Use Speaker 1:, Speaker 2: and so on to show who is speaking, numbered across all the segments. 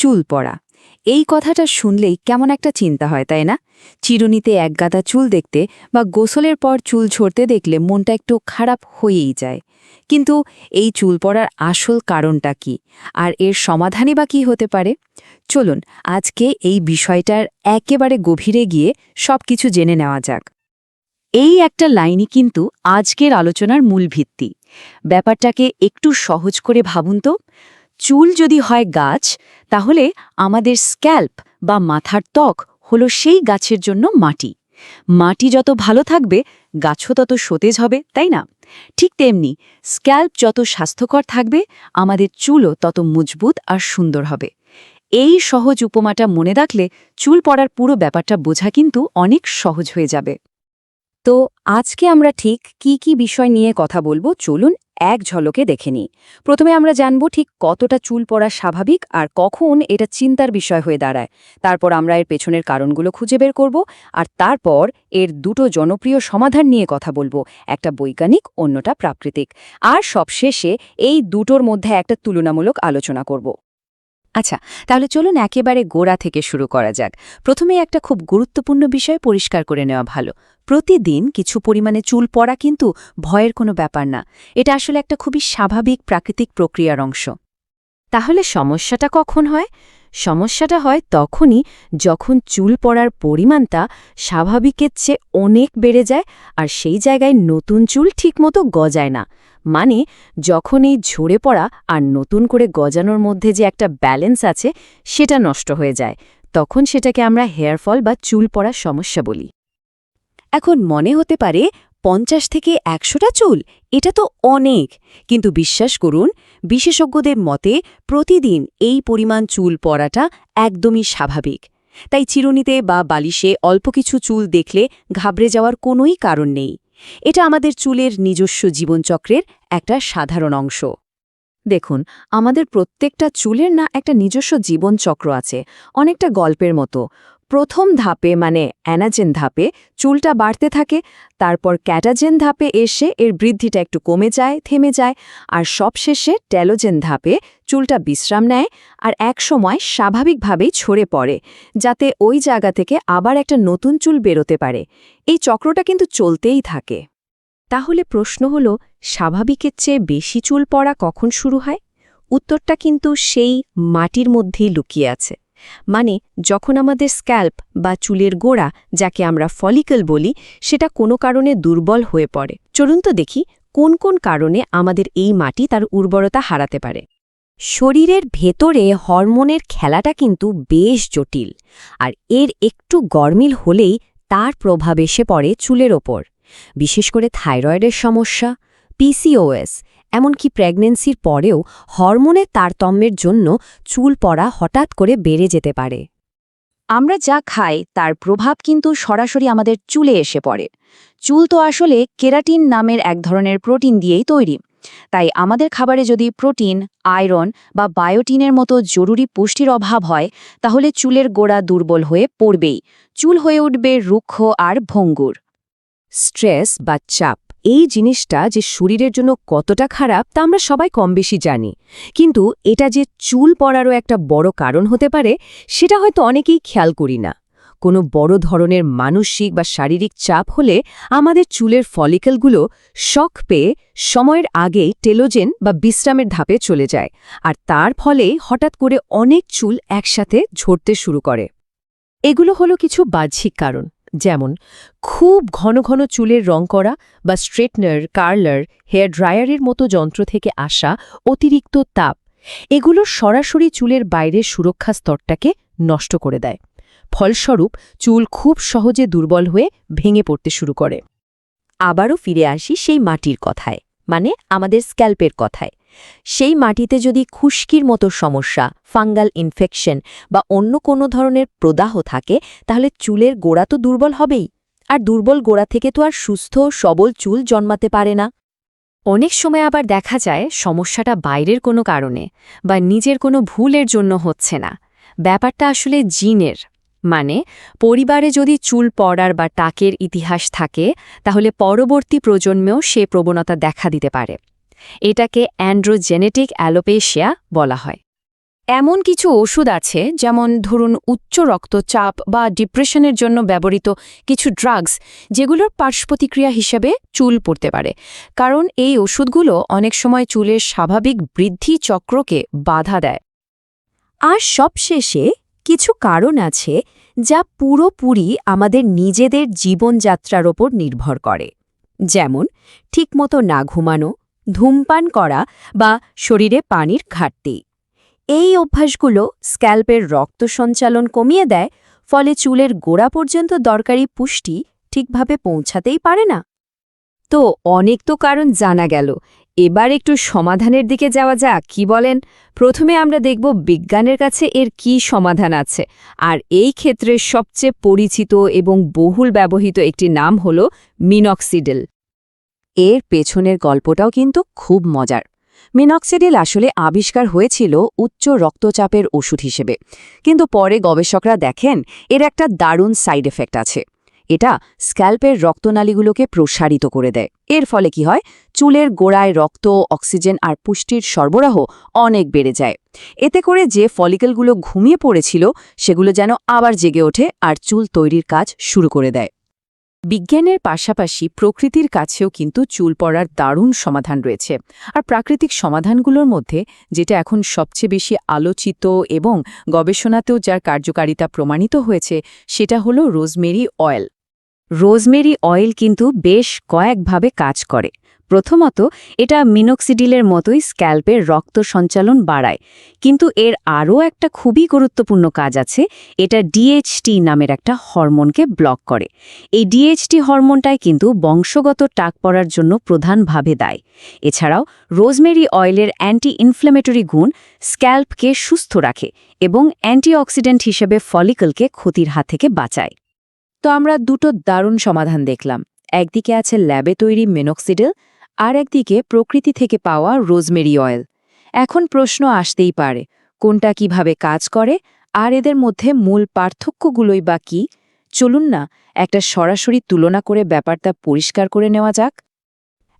Speaker 1: চুল পড়া। এই কথাটা শুনলেই কেমন একটা চিন্তা হয়, তাই না? চিরুনিতে একগাদা চুল দেখতে বা গোসলের পর চুল ঝরতে দেখলে মনটা একটু খারাপ হয়েই যায়। কিন্তু এই চুল পড়ার আসল কারণটা কি? আর এর সমাধানই বা কী হতে পারে? চলুন, আজকে এই বিষয়টার একেবারে গভীরে গিয়ে সবকিছু জেনে নেওয়া যাক। এই একটা লাইনই কিন্তু আজকের আলোচনার মূল ভিত্তি। ব্যাপারটাকে একটু সহজ করে ভাবুন তো। চুল যদি হয় গাছ, তাহলে আমাদের স্ক্যাল্প বা মাথার ত্বক হলো সেই গাছের জন্য মাটি। মাটি যত ভালো থাকবে, গাছও তত সতেজ হবে, তাই না? ঠিক তেমনি স্ক্যাল্প যত স্বাস্থ্যকর থাকবে, আমাদের চুলও তত মজবুত আর সুন্দর হবে। এই সহজ উপমাটা মনে রাখলে চুল পড়ার পুরো ব্যাপারটা বোঝা কিন্তু অনেক সহজ হয়ে যাবে। তো আজকে আমরা ঠিক কি কি বিষয় নিয়ে কথা বলব, চলুন এক ঝলকে দেখে নিই প্রথমে আমরা জানব ঠিক কতটা চুল পড়া স্বাভাবিক আর কখন এটা চিন্তার বিষয় হয়ে দাঁড়ায়। তারপর আমরা এর পেছনের কারণগুলো খুঁজে বের করব আর তারপর এর দুটো জনপ্রিয় সমাধান নিয়ে কথা বলব, একটা বৈজ্ঞানিক, অন্যটা প্রাকৃতিক। আর সবশেষে এই দুটোর মধ্যে একটা তুলনামূলক আলোচনা করব। আচ্ছা তাহলে চলুন একেবারে গোড়া থেকে শুরু করা যাক। প্রথমে একটা খুব গুরুত্বপূর্ণ বিষয় পরিষ্কার করে নেওয়া ভালো। প্রতিদিন কিছু পরিমাণে চুল পড়া কিন্তু ভয়ের কোনো ব্যাপার না। এটা আসলে একটা খুবই স্বাভাবিক প্রাকৃতিক প্রক্রিয়ার অংশ। তাহলে সমস্যাটা কখন হয়? সমস্যাটা হয় তখনই যখন চুল পড়ার পরিমাণটা স্বাভাবিকের চেয়ে অনেক বেড়ে যায় আর সেই জায়গায় নতুন চুল ঠিকমতো গজায় না। মানে যখন এই ঝরে পড়া আর নতুন করে গজানোর মধ্যে যে একটা ব্যালেন্স আছে সেটা নষ্ট হয়ে যায়। তখন সেটাকে আমরা হেয়ার ফল বা চুল পড়ার সমস্যা বলি। এখন মনে হতে পারে পঞ্চাশ থেকে একশোটা চুল, এটা তো অনেক। কিন্তু বিশ্বাস করুন, বিশেষজ্ঞদের মতে প্রতিদিন এই পরিমাণ চুল পড়াটা একদমই স্বাভাবিক। তাই চিরুনিতে বা বালিশে অল্প কিছু চুল দেখলে ঘাবড়ে যাওয়ার কোনোই কারণ নেই। এটা আমাদের চুলের নিজস্ব জীবনচক্রের একটা সাধারণ অংশ। দেখুন, আমাদের প্রত্যেকটা চুলের না একটা নিজস্ব জীবনচক্র আছে, অনেকটা গল্পের মতো। প্রথম ধাপে মানে অ্যানাজেন ধাপে চুলটা বাড়তে থাকে, তারপর ক্যাটাজেন ধাপে এসে এর বৃদ্ধিটা একটু কমে যায়, থেমে যায়, আর সবশেষে ট্যালোজেন ধাপে চুলটা বিশ্রাম নেয় আর এক সময় স্বাভাবিকভাবেই ছড়ে পড়ে, যাতে ওই জায়গা থেকে আবার একটা নতুন চুল বেরোতে পারে। এই চক্রটা কিন্তু চলতেই থাকে। তাহলে প্রশ্ন হল, স্বাভাবিকের চেয়ে বেশি চুল পড়া কখন শুরু হয়? উত্তরটা কিন্তু সেই মাটির মধ্যেই লুকিয়ে আছে। মানে যখন আমাদের স্ক্যাল্প বা চুলের গোড়া, যাকে আমরা ফলিকল বলি, সেটা কোনো কারণে দুর্বল হয়ে পড়ে। চলুন তো দেখি কোন কোন কারণে আমাদের এই মাটি তার উর্বরতা হারাতে পারে। শরীরের ভেতরে হরমোনের খেলাটা কিন্তু বেশ জটিল, আর এর একটু গরমিল হলেই তার প্রভাব এসে পড়ে চুলের ওপর। বিশেষ করে থাইরয়েডের সমস্যা পিসিওএস এমনকি প্রেগনেন্সির পরেও হরমোনের তারতম্যের জন্য চুল পড়া হঠাৎ করে বেড়ে যেতে পারে। আমরা যা খাই, তার প্রভাব কিন্তু সরাসরি আমাদের চুলে এসে পড়ে। চুল তো আসলে কেরাটিন নামের এক ধরনের প্রোটিন দিয়েই তৈরি। তাই আমাদের খাবারে যদি প্রোটিন, আয়রন বা বায়োটিনের মতো জরুরি পুষ্টির অভাব হয়, তাহলে চুলের গোড়া দুর্বল হয়ে পড়বেই। চুল হয়ে উঠবে রুক্ষ আর ভঙ্গুর। স্ট্রেস বা চাপ। এই জিনিসটা যে শরীরের জন্য কতটা খারাপ, তা আমরা সবাই কম বেশি জানি। কিন্তু এটা যে চুল পড়ারও একটা বড় কারণ হতে পারে, সেটা হয়তো অনেকেই খেয়াল করি না। কোনো বড় ধরনের মানসিক বা শারীরিক চাপ হলে আমাদের চুলের ফলিকলগুলো শখ পেয়ে সময়ের আগেই টেলোজেন বা বিশ্রামের ধাপে চলে যায়, আর তার ফলে হঠাৎ করে অনেক চুল একসাথে ঝরতে শুরু করে। এগুলো হলো কিছু বাহ্যিক কারণ। যেমন, খুব ঘন ঘন চুলের রং করা বা স্ট্রেটনার, কার্লার, হেয়ার ড্রায়ারের মতো যন্ত্র থেকে আসা অতিরিক্ত তাপ, এগুলো সরাসরি চুলের বাইরের সুরক্ষা স্তরটাকে নষ্ট করে দেয়। ফলস্বরূপ, চুল খুব সহজে দুর্বল হয়ে ভেঙে পড়তে শুরু করে। আবারও ফিরে আসি সেই মাটির কথায় মানে আমাদের স্ক্যাল্পের কথায়। সেই মাটিতে যদি খুশকির মতো সমস্যা, ফাঙ্গাল ইনফেকশন বা অন্য কোনো ধরনের প্রদাহ থাকে, তাহলে চুলের গোড়া তো দুর্বল হবেই। আর দুর্বল গোড়া থেকে তো আর সুস্থ, সবল চুল জন্মাতে পারে না। অনেক সময় আবার দেখা যায় সমস্যাটা বাইরের কোনো কারণে বা নিজের কোনো ভুলের জন্য হচ্ছে না। ব্যাপারটা আসলে জিনের। মানে পরিবারে যদি চুল পড়ার বা টাকের ইতিহাস থাকে, তাহলে পরবর্তী প্রজন্মেও সে প্রবণতা দেখা দিতে পারে। এটাকে অ্যান্ড্রোজেনেটিক অ্যালোপেশিয়া বলা হয়।
Speaker 2: এমন কিছু ওষুধ আছে, যেমন ধরুন উচ্চ রক্তচাপ বা ডিপ্রেশনের জন্য ব্যবহৃত কিছু ড্রাগস, যেগুলোর পার্শ্বপ্রতিক্রিয়া হিসেবে চুল পড়তে পারে। কারণ এই ওষুধগুলো অনেক সময় চুলের স্বাভাবিক বৃদ্ধি চক্রকে বাধা দেয়।
Speaker 1: আর সবশেষে কিছু কারণ আছে, যা পুরোপুরি আমাদের নিজেদের জীবনযাত্রার ওপর নির্ভর করে। যেমন, ঠিকমতো না ঘুমানো ধূমপান করা বা শরীরে পানির ঘাটতি। এই অভ্যাসগুলো স্ক্যাল্পের রক্ত সঞ্চালন কমিয়ে দেয়, ফলে চুলের গোড়া পর্যন্ত দরকারি পুষ্টি ঠিকভাবে পৌঁছাতেই পারে না। তো অনেক তো কারণ জানা গেল। এবার একটু সমাধানের দিকে যাওয়া যাক, কি বলেন? প্রথমে আমরা দেখব বিজ্ঞানের কাছে এর কি সমাধান আছে, আর এই ক্ষেত্রে সবচেয়ে পরিচিত এবং বহুল ব্যবহৃত একটি নাম হল মিনক্সিডেল। এর পেছনের গল্পটাও কিন্তু খুব মজার। মিনক্সিডিল আসলে আবিষ্কার হয়েছিল উচ্চ রক্তচাপের ওষুধ হিসেবে। কিন্তু পরে গবেষকরা দেখেন এর একটা দারুণ সাইড এফেক্ট আছে। এটা স্ক্যাল্পের রক্তনালীগুলোকে প্রসারিত করে দেয়। এর ফলে কি হয়? চুলের গোড়ায় রক্ত, অক্সিজেন আর পুষ্টির সরবরাহ অনেক বেড়ে যায়। এতে করে যে ফলিকেলগুলো ঘুমিয়ে পড়েছিল, সেগুলো যেন আবার জেগে ওঠে আর চুল তৈরির কাজ শুরু করে দেয়। বিজ্ঞানের পাশাপাশি প্রকৃতির কাছেও কিন্তু চুল পড়ার দারুণ সমাধান রয়েছে। আর প্রাকৃতিক সমাধানগুলোর মধ্যে, যেটা এখন সবচেয়ে বেশি আলোচিত এবং গবেষণাতেও যার কার্যকারিতা প্রমাণিত হয়েছে, সেটা হলো রোজমেরি অয়েল। রোজমেরি অয়েল কিন্তু বেশ কয়েকভাবে কাজ করে। প্রথমত, এটা মিনোক্সিডিলের মতোই স্ক্যাল্পের রক্ত সঞ্চালন বাড়ায়। কিন্তু এর আরও একটা খুবই গুরুত্বপূর্ণ কাজ আছে, এটা ডিএইচটি নামের একটা হরমোনকে ব্লক করে। এই ডিএইচটি হরমোনটাই কিন্তু বংশগত টাক পড়ার জন্য প্রধানভাবে দায়। এছাড়াও, রোজমেরি অয়েলের অ্যান্টি ইনফ্ল্যামেটরি গুণ স্ক্যাল্পকে সুস্থ রাখে এবং অ্যান্টিঅক্সিডেন্ট হিসেবে ফলিকলকে ক্ষতির হাত থেকে বাঁচায়। তো আমরা দুটো দারুণ সমাধান দেখলাম। একদিকে আছে ল্যাবে তৈরি মেনক্সিডেল, আর একদিকে প্রকৃতি থেকে পাওয়া রোজমেরি অয়েল। এখন প্রশ্ন আসতেই পারে, কোনটা কীভাবে কাজ করে, আর এদের মধ্যে মূল পার্থক্যগুলোই বা কী? চলুন না, একটা সরাসরি তুলনা করে ব্যাপারটা পরিষ্কার করে নেওয়া যাক।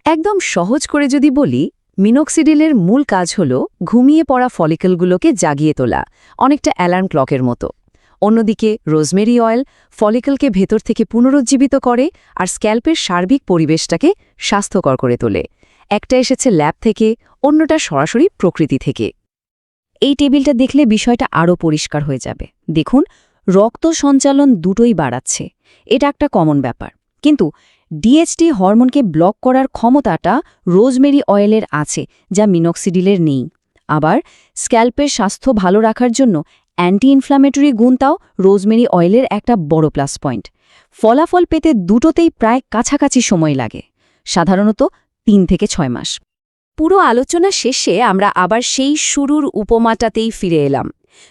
Speaker 1: একদম সহজ করে যদি বলি, মিনক্সিডিলের মূল কাজ হল ঘুমিয়ে পড়া ফলিকলগুলোকে জাগিয়ে তোলা, অনেকটা অ্যালার্ম ক্লকের মতো। অন্যদিকে রোজমেরি অয়েল ফলিকলকে ভেতর থেকে পুনরুজ্জীবিত করে আর স্ক্যাল্পের সার্বিক পরিবেশটাকে স্বাস্থ্যকর করে তোলে। একটা এসেছে ল্যাব থেকে, অন্যটা সরাসরি প্রকৃতি থেকে। এই টেবিলটা দেখলে বিষয়টা আরও পরিষ্কার হয়ে যাবে। দেখুন, রক্ত সঞ্চালন দুটোই বাড়াচ্ছে। এটা একটা কমন ব্যাপার। কিন্তু ডিএচটি হরমোনকে ব্লক করার ক্ষমতাটা রোজমেরি অয়েলের আছে, যা মিনক্সিডিলের নেই। আবার স্ক্যাল্পের স্বাস্থ্য ভালো রাখার জন্য অ্যান্টি ইনফ্ল্যামেটরি গুণটাও রোজমেরি অয়েলের একটা বড় প্লাস পয়েন্ট ফলাফল পেতে দুটোতেই প্রায় কাছাকাছি সময় লাগে, সাধারণত তিন থেকে ছয় মাস। পুরো আলোচনা শেষে আমরা আবার সেই শুরুর উপমাটাতেই ফিরে এলাম।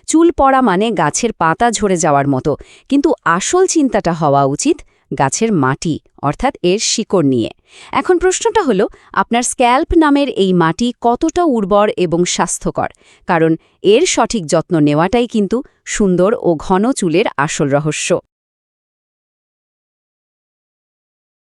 Speaker 1: চুল পড়া মানে গাছের পাতা ঝরে যাওয়ার মতো, কিন্তু আসল চিন্তাটা হওয়া উচিত গাছের মাটি, অর্থাৎ এর শিকড় নিয়ে। এখন প্রশ্নটা হলো, আপনার স্ক্যাল্প নামের এই মাটি কতটা উর্বর এবং স্বাস্থ্যকর? কারণ এর সঠিক যত্ন নেওয়াটাই কিন্তু সুন্দর ও ঘন চুলের আসল রহস্য।